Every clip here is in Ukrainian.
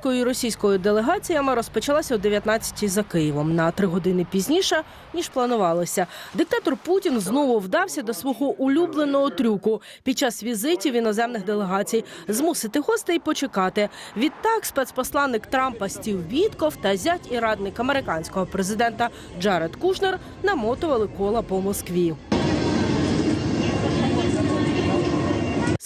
українською і російською делегаціями розпочалася о 19-й за Києвом на три години пізніше ніж планувалося. Диктатор Путін знову вдався до свого улюбленого трюку під час візитів іноземних делегацій змусити гостей почекати. Відтак спецпосланник Трампа Стів Вітков та зять і радник американського президента Джаред Кушнер намотували кола по Москві.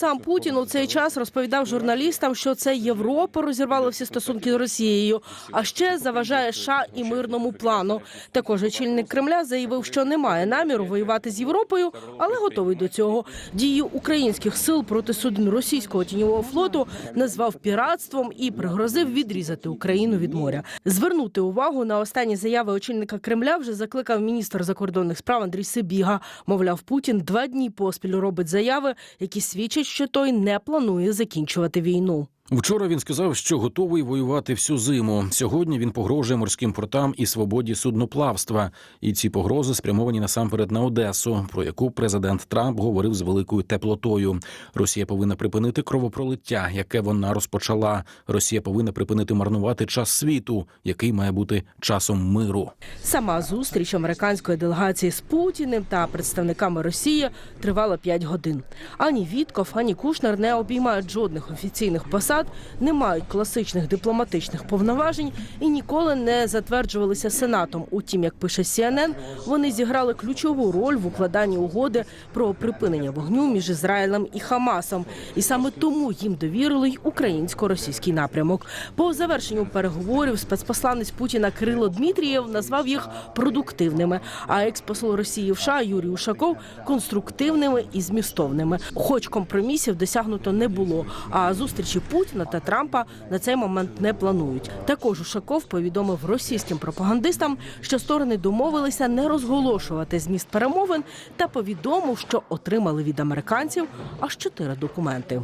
Сам Путін у цей час розповідав журналістам, що це Європа розірвала всі стосунки з Росією, а ще заважає США і мирному плану. Також очільник Кремля заявив, що не має наміру воювати з Європою, але готовий до цього. Дії українських сил проти суден російського тіньового флоту назвав піратством і пригрозив відрізати Україну від моря. Звернути увагу на останні заяви очільника Кремля вже закликав міністр закордонних справ Андрій Сибіга. Мовляв, Путін два дні поспіль робить заяви, які свідчать, що той не планує закінчувати війну. Вчора він сказав, що готовий воювати всю зиму. Сьогодні він погрожує морським портам і свободі судноплавства. І ці погрози спрямовані насамперед на Одесу, про яку президент Трамп говорив з великою теплотою. Росія повинна припинити кровопролиття, яке вона розпочала. Росія повинна припинити марнувати час світу, який має бути часом миру. Сама зустріч американської делегації з Путіним та представниками Росії тривала 5 годин. Ані Вітков, ані Кушнер не обіймають жодних офіційних посад, не мають класичних дипломатичних повноважень і ніколи не затверджувалися сенатом. Утім, як пише CNN, вони зіграли ключову роль в укладанні угоди про припинення вогню між Ізраїлем і Хамасом. І саме тому їм довірили й українсько-російський напрямок. По завершенню переговорів спецпосланець Путіна Кирило Дмитрієв назвав їх продуктивними. А експосол Росії в США Юрій Ушаков конструктивними і змістовними. Хоч компромісів досягнуто не було. А зустрічі Путіна та Трампа на цей момент не планують. Також Ушаков повідомив російським пропагандистам, що сторони домовилися не розголошувати зміст перемовин, та повідомив, що отримали від американців аж чотири документи.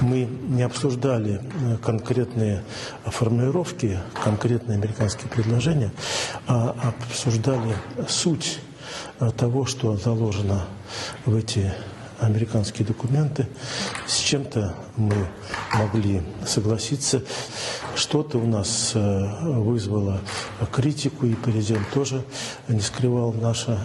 Мы не обсуждали э, конкретные формулировки, конкретные американские предложения, а обсуждали суть э, того, что заложено в эти американские документы. С чем-то мы могли согласиться. Что-то у нас э, вызвало критику, и президент тоже не скрывал наше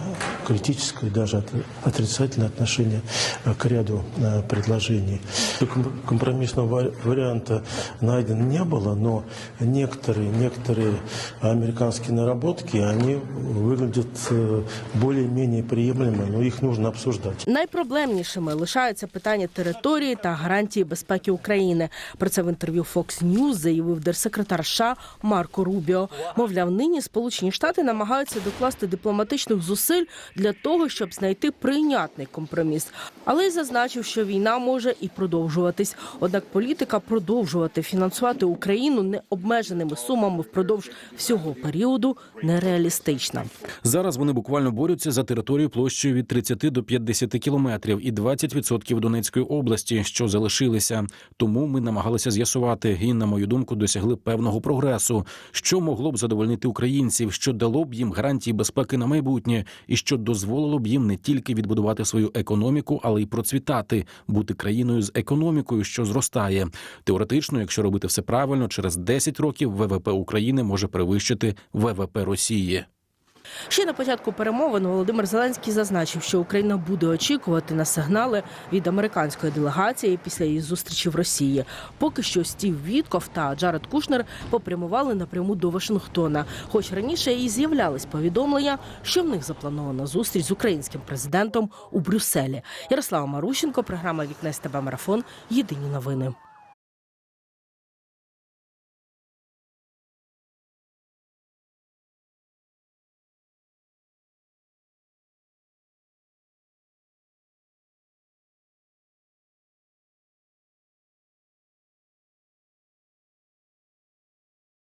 критическое, даже от- отрицательное отношение э, к ряду э, предложений. Ком- Компромиссного ва- варианта найден не было, но некоторые, некоторые американские наработки, они выглядят более-менее приемлемо, но их нужно обсуждать. Найпроблемнішими лишаються питання території та гарантії безпеки України. Про це в інтерв'ю Fox News заявив держсекретар США Марко Рубіо. Мовляв, нині Сполучені Штати намагаються докласти дипломатичних зусиль для того, щоб знайти прийнятний компроміс. Але й зазначив, що війна може і продовжуватись. Однак політика продовжувати фінансувати Україну необмеженими сумами впродовж всього періоду нереалістична. Зараз вони буквально борються за територію площею від 30 до 50 кілометрів і 20% Донецької області, що залишилися. Тому ми намагалися з'ясувати і, на мою думку, досягли певного прогресу, що могло б задовольнити українців, що дало б їм гарантії безпеки на майбутнє, і що дозволило б їм не тільки відбудувати свою економіку, але й процвітати, бути країною з економікою, що зростає. Теоретично, якщо робити все правильно, через 10 років ВВП України може перевищити ВВП Росії. Ще на початку перемовин Володимир Зеленський зазначив, що Україна буде очікувати на сигнали від американської делегації після її зустрічі в Росії. Поки що Стів Вітков та Джаред Кушнер попрямували напряму до Вашингтона. Хоч раніше і з'являлись повідомлення, що в них запланована зустріч з українським президентом у Брюсселі. Ярослава Марущенко, програма Вікне СТБ Марафон. Єдині новини.